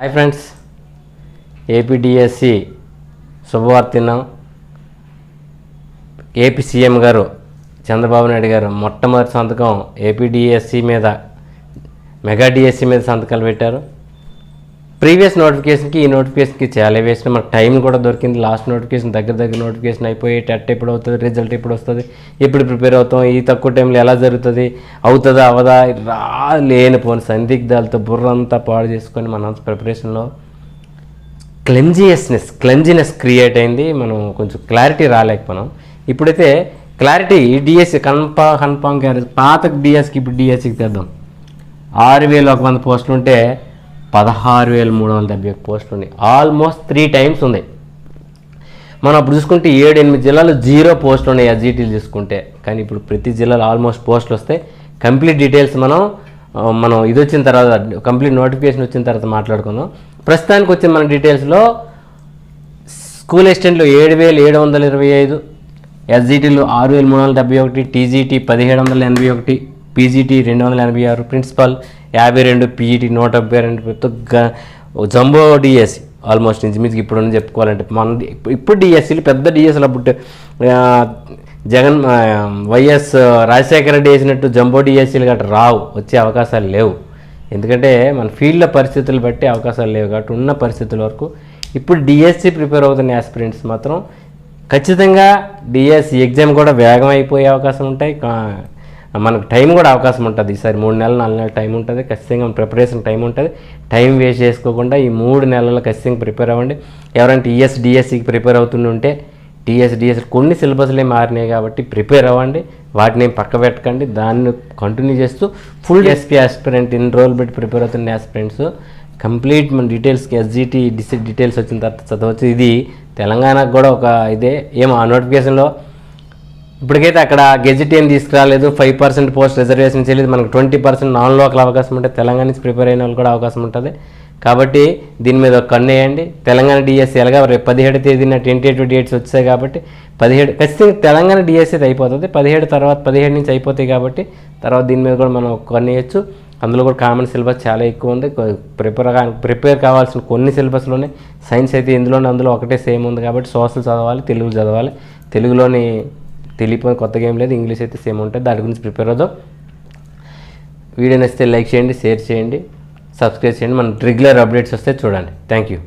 Hi friends APDSC శుభవార్తిన్నాం AP CM గారు చంద్రబాబు నాయుడు గారు మొట్టమొదటి సంతకం ఏపీడిఎస్సి మీద మెగా డిఎస్సి మీద సంతకాలు పెట్టారు. ప్రీవియస్ నోటిఫికేషన్కి ఈ నోటిఫికేషన్కి చాలా వేసిన మనకు టైం కూడా దొరికింది. లాస్ట్ నోటిఫికేషన్ దగ్గర దగ్గర నోటిఫికేషన్ అయిపోయి టెట్ ఎప్పుడు అవుతుంది రిజల్ట్ ఎప్పుడు వస్తుంది ఎప్పుడు ప్రిపేర్ అవుతాం ఈ తక్కువ టైంలో ఎలా జరుగుతుంది అవుతుందా అవదా రా లేనిపోని సందిగ్ధాలతో బుర్రంతా పాడు చేసుకొని మన ప్రిపరేషన్లో క్లెంజియస్నెస్ క్లెంజినెస్ క్రియేట్ అయింది. మనం కొంచెం క్లారిటీ రాలేకపోయినాం. ఇప్పుడైతే క్లారిటీ డిఎస్సి కన్ఫా కన్ఫామ్ క్లారిటీ పాత డిఎస్కి ఇప్పుడు డిఎస్సికి తెద్దాం. ఆరు వేలు ఒక వంద పోస్టులు ఉంటే పదహారు వేల మూడు వందల డెబ్బై ఒక పోస్టులు ఉన్నాయి. ఆల్మోస్ట్ త్రీ టైమ్స్ ఉంది మనం అప్పుడు చూసుకుంటే ఏడు ఎనిమిది జిల్లాలు జీరో పోస్టులు ఉన్నాయి ఎస్జిటీలు చూసుకుంటే. కానీ ఇప్పుడు ప్రతి జిల్లాలో ఆల్మోస్ట్ పోస్టులు వస్తాయి కంప్లీట్ డీటెయిల్స్ మనం మనం ఇది వచ్చిన తర్వాత కంప్లీట్ నోటిఫికేషన్ వచ్చిన తర్వాత మాట్లాడుకుందాం. ప్రస్తుతానికి వచ్చిన మన డీటెయిల్స్లో స్కూల్ అసిస్టెంట్లు ఏడు వేల ఏడు వందల ఇరవై ఐదు ఎస్జిటీలు ఆరు వేల మూడు వందల డెబ్బై ఒకటి టీజీటీ పదిహేడు వందల ఎనభై ఒకటి పీజీటీ రెండు వందల ఎనభై ఆరు ప్రిన్సిపల్ యాభై రెండు పీఈటీ నూట డెబ్బై రెండు పెద్ద జంబో డిఎస్సి ఆల్మోస్ట్ ఇంచుమించుకి ఇప్పుడు చెప్పుకోవాలంటే మన ఇప్పుడు- డిఎస్సీలు పెద్ద డిఎస్సీలు అప్పుడు జగన్ వైఎస్ రాజశేఖర రెడ్డి వేసినట్టు జంబో డిఎస్సీలు గట్రా రావు వచ్చే అవకాశాలు లేవు. ఎందుకంటే మన ఫీల్డ్లో పరిస్థితులు బట్టి అవకాశాలు లేవు కాబట్టి ఉన్న పరిస్థితుల వరకు ఇప్పుడు డిఎస్సి ప్రిపేర్ అవుతున్న ఆస్పిరెంట్స్ మాత్రం ఖచ్చితంగా డిఎస్సి ఎగ్జామ్ కూడా వేగం అయిపోయే అవకాశం ఉంటాయి. కా- మనకు టైం కూడా అవకాశం ఉంటుంది. ఈసారి మూడు నెలలు నాలుగు నెలలు టైం ఉంటుంది. ఖచ్చితంగా ప్రిపరేషన్ టైం ఉంటుంది. టైం వేస్ట్ చేసుకోకుండా ఈ మూడు నెలలు ఖచ్చితంగా ప్రిపేర్ అవ్వండి. ఎవరైనా టీఎస్ డిఎస్సికి ప్రిపేర్ అవుతుంటే ఉంటే టీఎస్ డిఎస్ కొన్ని సిలబస్లే మారినాయి కాబట్టి ప్రిపేర్ అవ్వండి. వాటిని పక్క పెట్టకండి. దాన్ని కంటిన్యూ చేస్తూ full SP aspirant enroll పెట్టి ప్రిపేర్ అవుతున్న ఆస్పిరెంట్స్ కంప్లీట్ మన డీటెయిల్స్కి ఎస్జిటి డిసి డీటెయిల్స్ వచ్చిన తర్వాత చదవచ్చు. ఇది తెలంగాణకు కూడా ఒక ఇదే. ఏమో ఆ నోటిఫికేషన్లో ఇప్పటికైతే అక్కడ గెజిట్ ఏం తీసుకురాలేదు. ఫైవ్ పర్సెంట్ పోస్ట్ రిజర్వేషన్ చేయలేదు. మనకు ట్వంటీ పర్సెంట్ నాన్ లోకల్ అవకాశం ఉంటుంది తెలంగాణ నుంచి ప్రిపేర్ అయిన వాళ్ళు కూడా అవకాశం ఉంటుంది. కాబట్టి దీని మీద ఒక కన్ను వేయండి. తెలంగాణ డిఎస్సీ ఎలాగా రేపు పదిహేడు తేదీన టెంటేటివ్ డేట్స్ వచ్చాయి కాబట్టి పదిహేడు ఖచ్చితంగా తెలంగాణ డిఎస్సీ అయిపోతుంది. పదిహేడు తర్వాత పదిహేడు నుంచి అయిపోతాయి కాబట్టి తర్వాత దీని మీద కూడా మనం ఒక కన్ను వేయచ్చు. అందులో కూడా కామన్ సిలబస్ చాలా ఎక్కువ ఉంది. ప్రిపేర్ ప్రిపేర్ కావాల్సిన కొన్ని సిలబస్లోనే సైన్స్ అయితే ఇందులోనే అందులో ఒకటే సేమ్ ఉంది కాబట్టి సోషల్ చదవాలి తెలుగు చదవాలి. తెలుగులోని తెలియపోయిన కొత్తగా ఏం లేదు ఇంగ్లీష్ అయితే సేమ్ ఉంటుంది. దాని గురించి ప్రిపేర్ అవుదాం. వీడియో నచ్చితే లైక్ చేయండి షేర్ చేయండి సబ్స్క్రైబ్ చేయండి. మన రెగ్యులర్ అప్డేట్స్ వస్తే చూడండి. Thank you